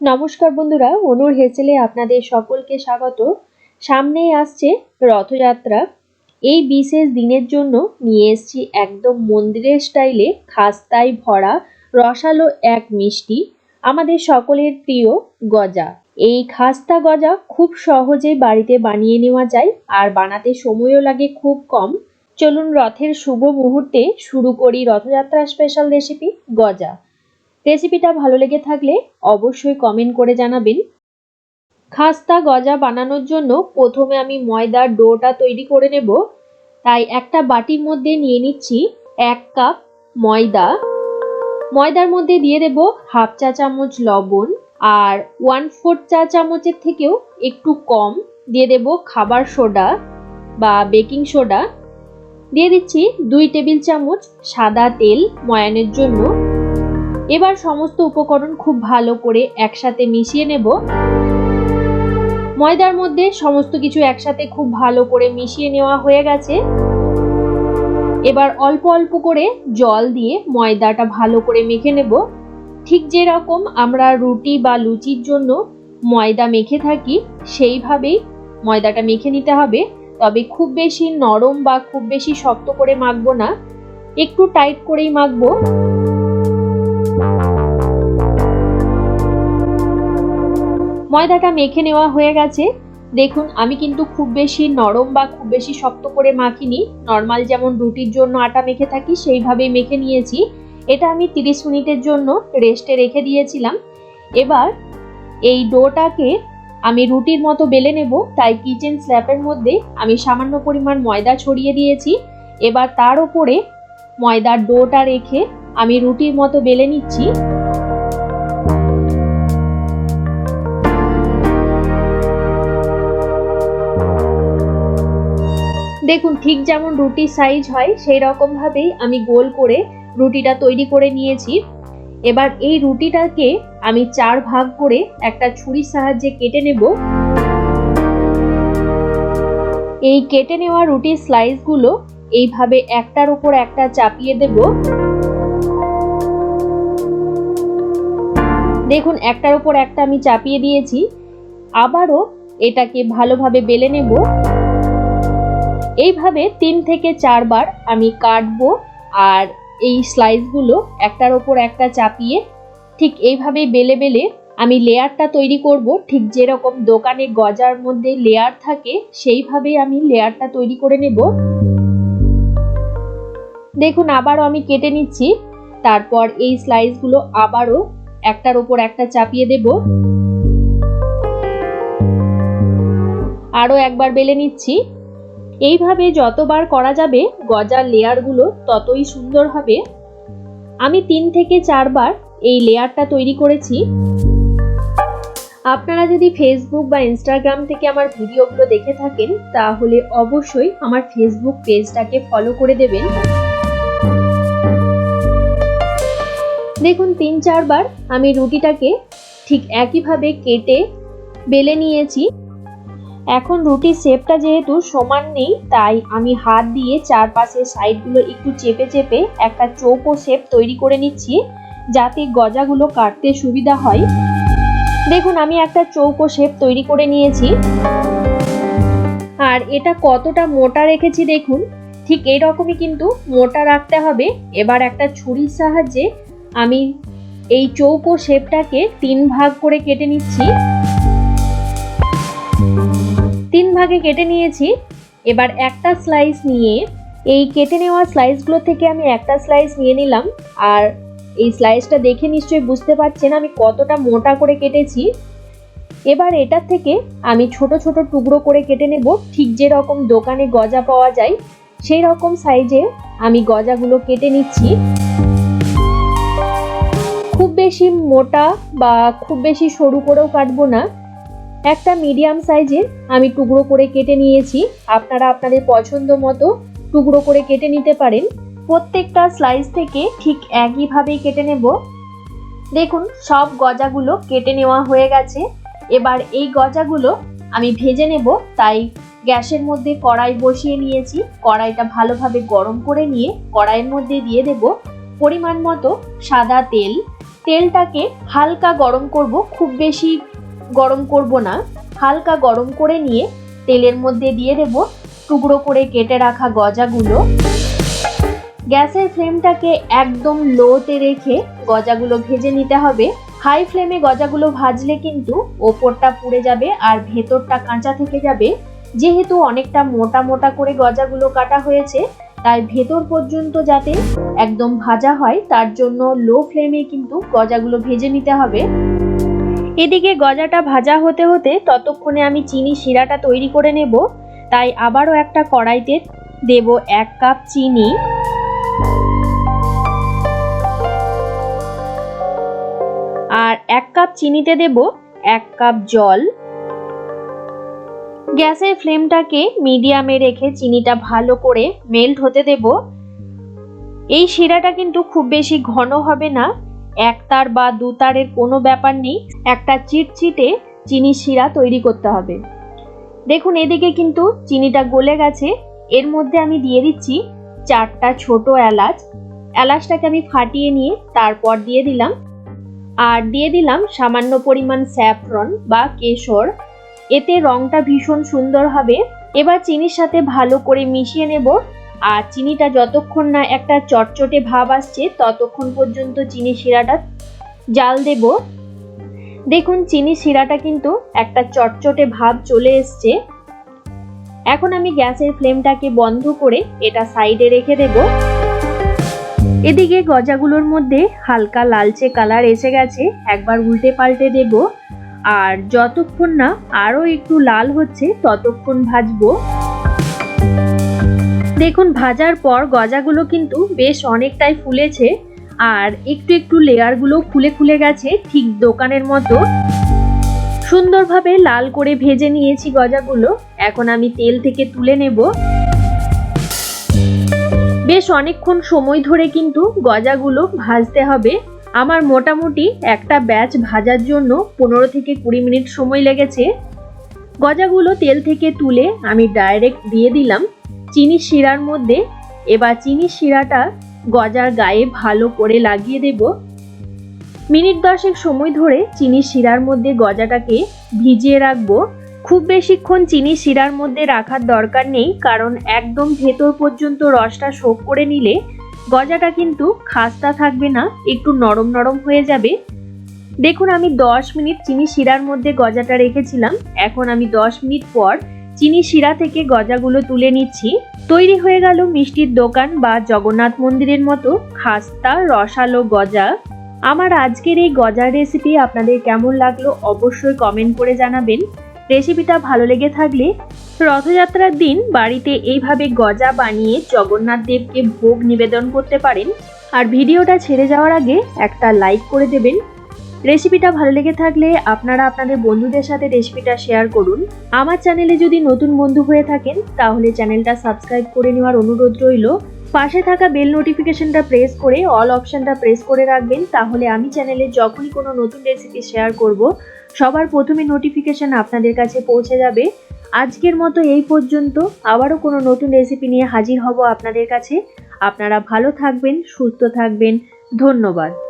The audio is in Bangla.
নমস্কার বন্ধুরা, অনুর হেসেলে আপনাদের সকলকে স্বাগত। সামনেই আসছে রথযাত্রা। এই বিশেষ দিনের জন্য নিয়ে এসেছি একদম মন্দিরের স্টাইলে খাস্তায় ভরা, রসালো এক মিষ্টি, আমাদের সকলের প্রিয় গজা। এই খাস্তা গজা খুব সহজেই বাড়িতে বানিয়ে নেওয়া যায় আর বানাতে সময়ও লাগে খুব কম। চলুন রথের শুভ মুহূর্তে শুরু করি রথযাত্রা স্পেশাল রেসিপি গজা। রেসিপিটা ভালো লেগে থাকলে অবশ্যই কমেন্ট করে জানাবেন। খাস্তা গজা বানানোর জন্য প্রথমে আমি ময়দার ডোটা তৈরি করে নেব। তাই একটা বাটির মধ্যে নিয়ে নিচ্ছি এক কাপ ময়দা। ময়দার মধ্যে দিয়ে দেব হাফ চা চামচ লবণ আর ওয়ান ফোর্থ চা চামচের থেকেও একটু কম। দিয়ে দেব খাবার সোডা বা বেকিং সোডা দিয়ে দিচ্ছি দুই টেবিল চামচ সাদা তেল ময়ানের জন্য। এবার সমস্ত উপকরণ খুব ভালো করে একসাথে মিশিয়ে নেব। ময়দার মধ্যে সমস্ত কিছু একসাথে খুব ভালো করে মিশিয়ে নেওয়া হয়ে গেছে। এবার অল্প অল্প করে জল দিয়ে ময়দাটা ভালো করে মেখে নেব। ঠিক যেরকম আমরা রুটি বা লুচির জন্য ময়দা মেখে থাকি, সেইভাবেই ময়দাটা মেখে নিতে হবে। তবে খুব বেশি নরম বা খুব বেশি শক্ত করে মাখবো না। একটু টাইট করেই মাখবো। ময়দাটা মেখে নেওয়া হয়ে গেছে। দেখুন, আমি কিন্তু খুব বেশি নরম বা খুব বেশি শক্ত করে মাখিনি। নর্মাল যেমন রুটির জন্য আটা মেখে থাকি, সেইভাবেই মেখে নিয়েছি। এটা আমি 30 মিনিটের জন্য রেস্টে রেখে দিয়েছিলাম। এবার এই ডোটাকে আমি রুটির মতো বেলে নেব, তাই কিচেন স্ল্যাপের মধ্যে আমি সামান্য পরিমাণ ময়দা ছড়িয়ে দিয়েছি। এবার তার উপরে ময়দার ডোটা রেখে আমি রুটির মতো বেলে নিচ্ছি। দেখুন, ঠিক যেমন রুটির সাইজ হয় সেই রকম ভাবেই আমি গোল করে রুটিটা তৈরি করে নিয়েছি। এবার এই রুটিটাকে আমি চার ভাগ করে একটা ছুরির সাহায্যে কেটে নেব। এই কেটে নেওয়া রুটির স্লাইসগুলো এইভাবে একটার উপর একটা চাপিয়ে দেব। দেখুন, একটার উপর একটা আমি চাপিয়ে দিয়েছি। আবারও এটাকে ভালোভাবে বেলে নেব। এইভাবে তিন থেকে চারবার আমি কাটবো আর এই স্লাইসগুলো একটার ওপর একটা চাপিয়ে ঠিক এইভাবে বেলে বেলে আমি লেয়ারটা তৈরি করব। ঠিক যেরকম দোকানে গজার মধ্যে লেয়ার থাকে, সেইভাবেই আমি লেয়ারটা তৈরি করে নেব। দেখুন, আবারও আমি কেটে নিচ্ছি। তারপর এই স্লাইসগুলো আবারও একটার ওপর একটা চাপিয়ে দেব। আরও একবার বেলে নিচ্ছি। এইভাবে যতবার করা যাবে, গজার লেয়ারগুলো ততই সুন্দর হবে। আমি তিন থেকে চারবার এই লেয়ারটা তৈরি করেছি। আপনারা যদি ফেসবুক বা ইনস্টাগ্রাম থেকে আমার ভিডিওগুলো দেখে থাকেন, তাহলে অবশ্যই আমার ফেসবুক পেজটাকে ফলো করে দেবেন। দেখুন, তিন চারবার আমি রুটিটাকে ঠিক একইভাবে কেটে বেলে নিয়েছি। এখন রুটির শেপটা যেহেতু সমান নেই, তাই আমি হাত দিয়ে চারপাশের সাইডগুলো একটু চেপে চেপে একটা চৌকো শেপ তৈরি করে নিচ্ছি, যাতে গজাগুলো কাটতে সুবিধা হয়। দেখুন, আমি একটা চৌকো শেপ তৈরি করে নিয়েছি। আর এটা কতটা মোটা রেখেছি দেখুন, ঠিক এইরকমই কিন্তু মোটা রাখতে হবে। এবার একটা ছুরির সাহায্যে আমি এই চৌকো শেপটাকে তিন ভাগ করে কেটে নিচ্ছি। তিন ভাগে কেটে নিয়েছি। এবার একটা স্লাইস নিয়ে এই কেটে নেওয়া স্লাইসগুলো থেকে আমি একটা স্লাইস নিয়ে নিলাম। আর এই স্লাইসটা দেখে নিশ্চয়ই বুঝতে পারছেন আমি কতটা মোটা করে কেটেছি। এবার এটার থেকে আমি ছোট ছোট টুকরো করে কেটে নেব। ঠিক যেরকম দোকানে গজা পাওয়া যায় সেই রকম সাইজে আমি গজাগুলো কেটে নিচ্ছি। খুব বেশি মোটা বা খুব বেশি সরু করেও কাটবো না। একটা মিডিয়াম সাইজের আমি টুকরো করে কেটে নিয়েছি। আপনারা আপনাদের পছন্দ মতো টুকরো করে কেটে নিতে পারেন। প্রত্যেকটা স্লাইস থেকে ঠিক একইভাবেই কেটে নেব। দেখুন, সব গজাগুলো কেটে নেওয়া হয়ে গেছে। এবার এই গজাগুলো আমি ভেজে নেব। তাই গ্যাসের মধ্যে কড়াই বসিয়ে নিয়েছি। কড়াইটা ভালোভাবে গরম করে নিয়ে কড়াইয়ের মধ্যে দিয়ে দেব পরিমাণ মতো সাদা তেল। তেলটাকে হালকা গরম করব। খুব বেশি গরম করব না, হালকা গরম করে নিয়ে তেলের মধ্যে দিয়ে দেব টুকরো করে কেটে রাখা গজাগুলো। গ্যাসের ফ্লেমটাকে একদম লোতে রেখে গজাগুলো ভেজে নিতে হবে। হাই ফ্লেমে গজাগুলো ভাজলে কিন্তু ওপরটা পুড়ে যাবে আর ভেতরটা কাঁচা থেকে যাবে। যেহেতু অনেকটা মোটা মোটা করে গজাগুলো কাটা হয়েছে, তাই ভেতর পর্যন্ত যাতে একদম ভাজা হয়, তার জন্য লো ফ্লেমে কিন্তু গজাগুলো ভেজে নিতে হবে। এদিকে গজাটা ভাজা হতে হতে ততক্ষণে আমি চিনি শিরাটা তৈরি করে নেব, তাই আবারও একটা কড়াইতে দেব এক কাপ চিনি। আর এক কাপ চিনিতে দেব এক কাপ জল। গ্যাসের ফ্লেমটাকে মিডিয়ামে রেখে চিনিটা ভালো করে মেল্ট হতে দেব। এই শিরাটা কিন্তু খুব বেশি ঘন হবে না এক তার বা দু তারের কোনো ব্যাপার নেই, একটা চিটচিটে চিনি শিরা তৈরি করতে হবে। দেখুন, এদিকে কিন্তু চিনিটা গলে গেছে। এর মধ্যে আমি দিয়ে দিচ্ছি চারটা ছোট এলাচ। এলাচটাকে আমি ফাটিয়ে নিয়ে তারপর দিয়ে দিলাম। আর দিয়ে দিলাম সামান্য পরিমাণ স্যাফরন বা কেশর। এতে রংটা ভীষণ সুন্দর হবে। এবার চিনির সাথে ভালো করে মিশিয়ে নেব। আর চিনিটা যতক্ষণ না একটা চটচটে ভাব আসছে, ততক্ষণ পর্যন্ত চিনি শিরাটা জাল দেব। দেখুন, চিনি শিরাটা কিন্তু একটা চটচটে ভাব চলে এসছে। এখন আমি গ্যাসের ফ্লেমটাকে বন্ধ করে এটা সাইডে রেখে দেব। এদিকে গজাগুলোর মধ্যে হালকা লালচে কালার এসে গেছে, একবার উল্টে পাল্টে দেব। আর যতক্ষণ না আরও একটু লাল হচ্ছে, ততক্ষণ ভাজবো। দেখুন, ভাজার পর গজাগুলো কিন্তু বেশ অনেকটাই ফুলেছে আর একটু একটু লেয়ারগুলো খুলে খুলে গেছে ঠিক দোকানের মতো। সুন্দরভাবে লাল করে ভেজে নিয়েছি গজাগুলো। এখন আমি তেল থেকে তুলে নেব। বেশ অনেকক্ষণ সময় ধরে কিন্তু গজাগুলো ভাজতে হবে। আমার মোটামুটি একটা ব্যাচ ভাজার জন্য পনেরো থেকে কুড়ি মিনিট সময় লেগেছে। গজাগুলো তেল থেকে তুলে আমি ডাইরেক্ট দিয়ে দিলাম। চিনি শিরার মধ্যে এবার চিনি শিরাটা গজার গায়ে ভালো করে লাগিয়ে দেব। মিনিট দশেক সময় ধরে চিনি শিরার মধ্যে গজাটাকে ভিজিয়ে রাখব। খুব বেশিক্ষণ চিনি শিরার মধ্যে রাখার দরকার নেই, কারণ একদম ভেতর পর্যন্ত রসটা শোক করে নিলে গজাটা কিন্তু খাস্তা থাকবে না, একটু নরম নরম হয়ে যাবে। দেখুন আমি দশ মিনিট চিনি শিরার মধ্যে গজাটা রেখেছিলাম। এখন আমি দশ মিনিট পর চিনি শিরা থেকে গজাগুলো তুলে নিচ্ছি। তৈরি হয়ে গেল মিষ্টির দোকান বা জগন্নাথ মন্দিরের মতো খাস্তা, রসালো গজা। আমার আজকের এই গজার রেসিপি আপনাদের কেমন লাগল অবশ্যই কমেন্ট করে জানাবেন। রেসিপিটা ভালো লেগে থাকলে রথযাত্রার দিন বাড়িতে এইভাবে গজা বানিয়ে জগন্নাথ দেবকে ভোগ নিবেদন করতে পারেন। আর ভিডিওটা ছেড়ে যাওয়ার আগে একটা লাইক করে দেবেন। রেসিপিটা ভালো লেগে থাকলে আপনারা আপনাদের বন্ধুদের সাথে রেসিপিটা শেয়ার করুন। আমার চ্যানেলে যদি নতুন বন্ধু হয়ে থাকেন, তাহলে চ্যানেলটা সাবস্ক্রাইব করে নেওয়ার অনুরোধ রইল। পাশে থাকা বেল নোটিফিকেশনটা প্রেস করে অল অপশনটা প্রেস করে রাখবেন, তাহলে আমি চ্যানেলে যখনই কোনো নতুন রেসিপি শেয়ার করব, সবার প্রথমে নোটিফিকেশন আপনাদের কাছে পৌঁছে যাবে। আজকের মতো এই পর্যন্ত। আবারও কোনো নতুন রেসিপি নিয়ে হাজির হব আপনাদের কাছে। আপনারা ভালো থাকবেন, সুস্থ থাকবেন। ধন্যবাদ।